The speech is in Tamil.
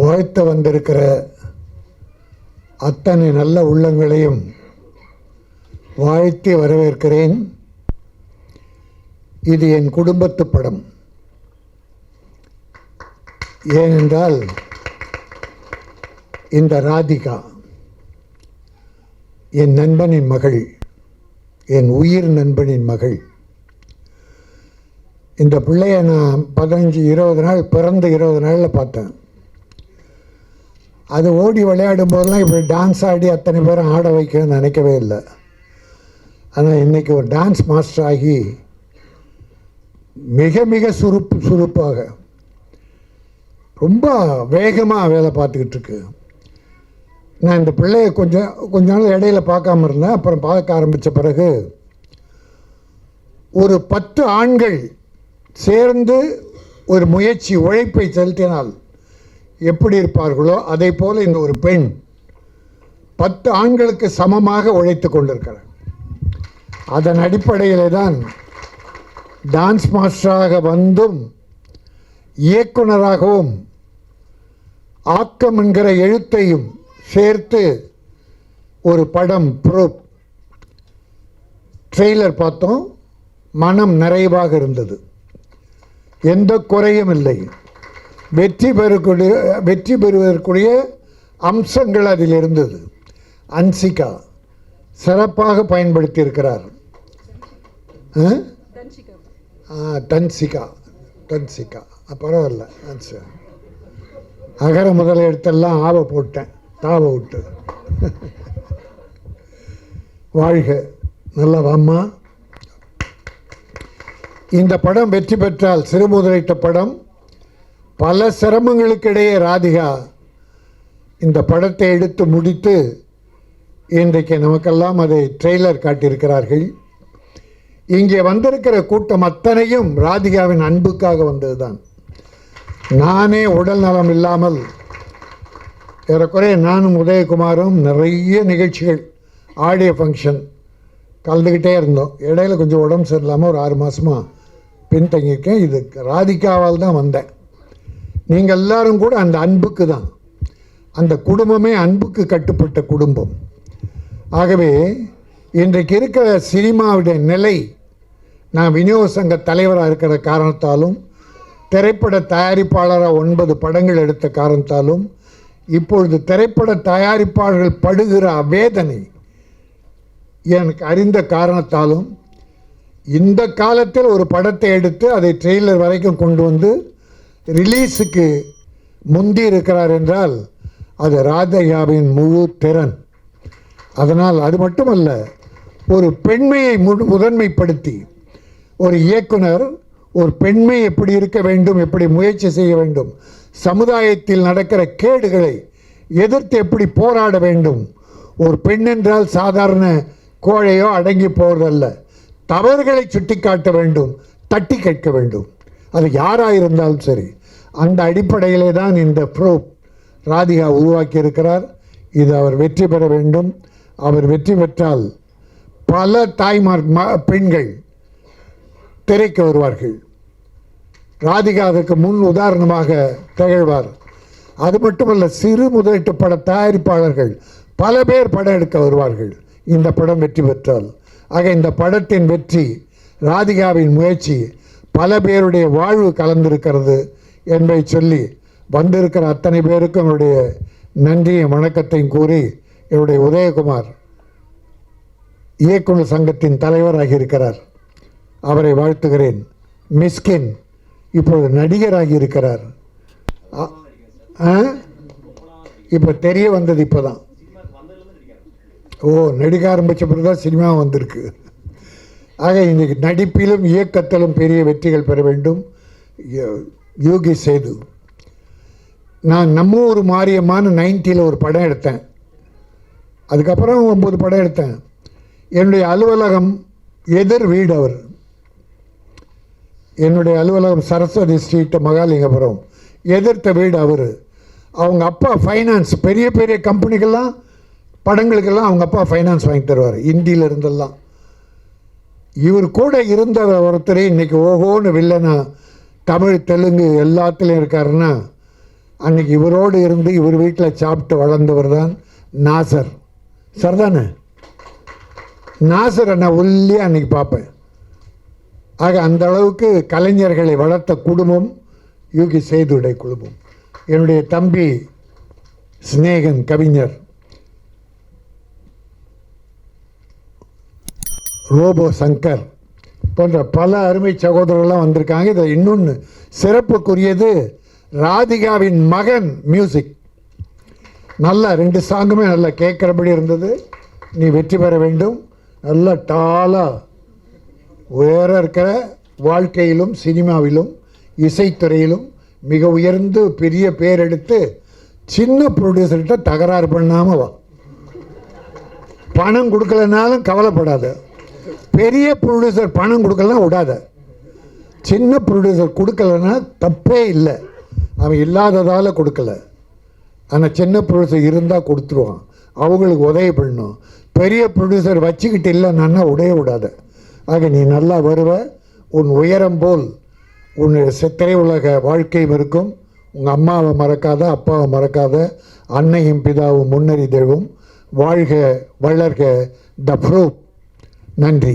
வாழ்த்த வந்திருக்கிற அத்தனை நல்ல உள்ளங்களையும் வாழ்த்தி வரவேற்கிறேன். இது என் குடும்பத்து படம். ஏனென்றால் இந்த ராதிகா என் நண்பனின் மகள் என் உயிர் நண்பனின் மகள். இந்த பிள்ளையை நான் பதினஞ்சு இருபது நாள் பிறந்த இருபது நாளில் பார்த்தேன். அது ஓடி விளையாடும் போதெல்லாம் இப்படி டான்ஸ் ஆடி அத்தனை பேரும் ஆட வைக்கணும்னு நினைக்கவே இல்லை. ஆனால் இன்றைக்கி ஒரு டான்ஸ் மாஸ்டர் ஆகி மிக மிக சுருப்பு சுருப்பாக ரொம்ப வேகமாக வேலை பார்த்துக்கிட்டு இருக்கு. நான் இந்த பிள்ளைய கொஞ்சம் கொஞ்ச நாள் இடையில பார்க்காம இருந்தேன். அப்புறம் பார்க்க ஆரம்பித்த பிறகு ஒரு பத்து ஆண்கள் சேர்ந்து ஒரு முயற்சி உழைப்பை செலுத்தினால் எப்படி இருப்பார்களோ அதே போல் இந்த ஒரு பெண் பத்து ஆண்களுக்கு சமமாக உழைத்து கொண்டிருக்கிறார் அதன் அடிப்படையில் தான் டான்ஸ் மாஸ்டராக வந்தும் இயக்குனராகவும் ஆக்கம் என்கிற எழுத்தையும் சேர்த்து ஒரு படம் ப்ரூப் ட்ரெய்லர் பார்த்தோம். மனம் நிறைவாக இருந்தது. எந்த குறையும் இல்லை. வெற்றி பெறக்கூடிய வெற்றி பெறுவதற்குரிய அம்சங்கள் அதில் இருந்தது. அன்சிகா சிறப்பாக பயன்படுத்தி இருக்கிறார் ஆ? ஆ, தன்சிகா தன்சிகா. பரவாயில்ல ஆ, சரி. அகர முதல எடுத்தெல்லாம் ஆவ போட்டேன் தாவ விட்டு. வாழ்க நல்லா வாம்மா. இந்த படம் வெற்றி பெற்றால் சிறுமுதலிட்ட படம் பல சிரமங்களுக்கிடையே ராதிகா இந்த படத்தை எடுத்து முடித்து இன்றைக்கு நமக்கெல்லாம் அதை ட்ரெய்லர் காட்டியிருக்கிறார்கள். இங்கே வந்திருக்கிற கூட்டம் அத்தனையும் ராதிகாவின் அன்புக்காக வந்ததுதான். நானே உடல் நலம் இல்லாமல் ஏறக்குறைய நானும் உதயகுமாரும் நிறைய நிகழ்ச்சிகள் ஆடியோ ஃபங்க்ஷன் கலந்துக்கிட்டே இருந்தோம். இடையில கொஞ்சம் உடம்பு சரியில்லாமல் ஒரு ஆறு மாதமாக பின்தங்கியிருக்கேன். இது ராதிகாவால் தான் வந்தேன். நீங்கள் எல்லாரும் கூட அந்த அன்புக்கு தான். அந்த குடும்பமே அன்புக்கு கட்டுப்பட்ட குடும்பம். ஆகவே இன்றைக்கு இருக்கிற சினிமாவுடைய நிலை நான் விநியோக சங்க தலைவராக இருக்கிற காரணத்தாலும் திரைப்பட தயாரிப்பாளராக ஒன்பது படங்கள் எடுத்த காரணத்தாலும் இப்பொழுது திரைப்பட தயாரிப்பாளர்கள் படுகிற வேதனை எனக்கு அறிந்த காரணத்தாலும் இந்த காலத்தில் ஒரு படத்தை எடுத்து அதை ட்ரெய்லர் வரைக்கும் கொண்டு வந்து ரிலீஸுக்கு முந்தி இருக்கிறார் என்றால் அது ராதையாவின் முழு திறன். அதனால் அது மட்டுமல்ல ஒரு பெண்மையை முதன்மைப்படுத்தி ஒரு இயக்குனர் ஒரு பெண்மை எப்படி இருக்க வேண்டும் எப்படி முயற்சி செய்ய வேண்டும் சமுதாயத்தில் நடக்கிற கேடுகளை எதிர்த்து எப்படி போராட வேண்டும் ஒரு பெண் என்றால் சாதாரண கோழையோ அடங்கி போவதல்ல தவறுகளை சுட்டிக்காட்ட வேண்டும் தட்டி கேட்க வேண்டும். அது யாராக இருந்தாலும் சரி. அந்த அடிப்படையிலே தான் இந்த ப்ரோ ராதிகா உருவாக்கி இருக்கிறார் இது அவர் வெற்றி பெற வேண்டும். அவர் வெற்றி பெற்றால் பல தாய்மார் பெண்கள் திரைக்கு வருவார்கள். ராதிகா அதற்கு முன் உதாரணமாக திகழ்வார். அது மட்டுமல்ல சிறு முதலீட்டு பட தயாரிப்பாளர்கள் பல பேர் படம் எடுக்க வருவார்கள். இந்த படம் வெற்றி பெற்றால். ஆக இந்த படத்தின் வெற்றி ராதிகாவின் முயற்சி பல பேருடைய வாழ்வு கலந்திருக்கிறது. என்பதை சொல்லி வந்திருக்கிற அத்தனை பேருக்கும் என்னுடைய நன்றியும் வணக்கத்தையும் கூறி என்னுடைய உதயகுமார் இயக்குனர் சங்கத்தின் தலைவராகி இருக்கிறார். அவரை வாழ்த்துகிறேன். மிஸ்கின் இப்பொழுது நடிகராகி இருக்கிறார். ஆ- ஆ? இப்போ தெரிய வந்தது இப்போ தான் ஓ நடிக்க ஆரம்பித்த பிறகு தான் சினிமா வந்திருக்கு. ஆக இன்றைக்கு நடிப்பிலும் இயக்கத்திலும் பெரிய வெற்றிகள் பெற வேண்டும். யோகி சேது நான் நம்ம ஊர் மாரியம்மான்னு நைன்ட்டியில் ஒரு படம் எடுத்தேன். அதுக்கப்புறம் ஒம்பது படம் எடுத்தேன். என்னுடைய அலுவலகம் எதிர் வீடு அவர். என்னுடைய அலுவலகம் சரஸ்வதி ஸ்ட்ரீட்டு மகாலிங்கபுரம். எதிர்த்த வீடு அவர். அவங்க அப்பா ஃபைனான்ஸ் பெரிய பெரிய கம்பெனிக்கெல்லாம் படங்களுக்கெல்லாம் அவங்க அப்பா ஃபைனான்ஸ் வாங்கி தருவார் இந்தியில இருந்தெல்லாம். இவர் கூட இருந்த ஒருத்தரே இன்றைக்கி ஓஹோன்னு வில்லைன்னா தமிழ் தெலுங்கு எல்லாத்துலேயும் இருக்காருன்னா அன்னைக்கு இவரோடு இருந்து இவர் வீட்டில் சாப்பிட்டு வளர்ந்தவர் தான் நாசர். சரிதானே? நாசரை நான் ஒல்லியாக அன்னைக்கு பார்ப்பேன். ஆக அந்த அளவுக்கு கலைஞர்களை வளர்த்த குடும்பம் யூகி செய்துடைய குடும்பம். என்னுடைய தம்பி சிநேகன் கவிஞர். ரோபோ சங்கர். போன்ற பல அருமை சகோதரர்கள்லாம் வந்திருக்காங்க. இதில் இன்னொன்று சிறப்புக்குரியது. ராதிகாவின் மகன் மியூசிக் நல்லா ரெண்டு சாங்குமே நல்லா கேட்குறபடி இருந்தது. நீ வெற்றி பெற வேண்டும். நல்லா டாலாக உயர இருக்கிற வாழ்க்கையிலும் சினிமாவிலும் இசைத்துறையிலும் மிக உயர்ந்து பெரிய பேர் எடுத்து சின்ன ப்ரொடியூசர்கிட்ட தகராறு பண்ணாமல் வா. பணம் கொடுக்கலனாலும் கவலைப்படாத. பெரிய ப்ரொடியூசர் பணம் கொடுக்கலாம் விடாத. சின்ன ப்ரொடியூசர் கொடுக்கலன்னா தப்பே இல்லை. அவன் இல்லாததால் கொடுக்கல. ஆனால் சின்ன ப்ரொடியூசர் இருந்தால் கொடுத்துருவான். அவங்களுக்கு உதவி பண்ணும் பெரிய ப்ரொடியூசர் வச்சுக்கிட்டு இல்லைன்னா உடைய விடாத. ஆக நீ நல்லா வருவ. உன் உயரம் போல் உன் சித்திரை உலக வாழ்க்கையும் இருக்கும். உங்கள் அம்மாவை மறக்காத அப்பாவை மறக்காத அன்னையும் பிதாவும் முன்னறி தெய்வம் வாழ்க வளர்க த ப்ரூப் நன்றி.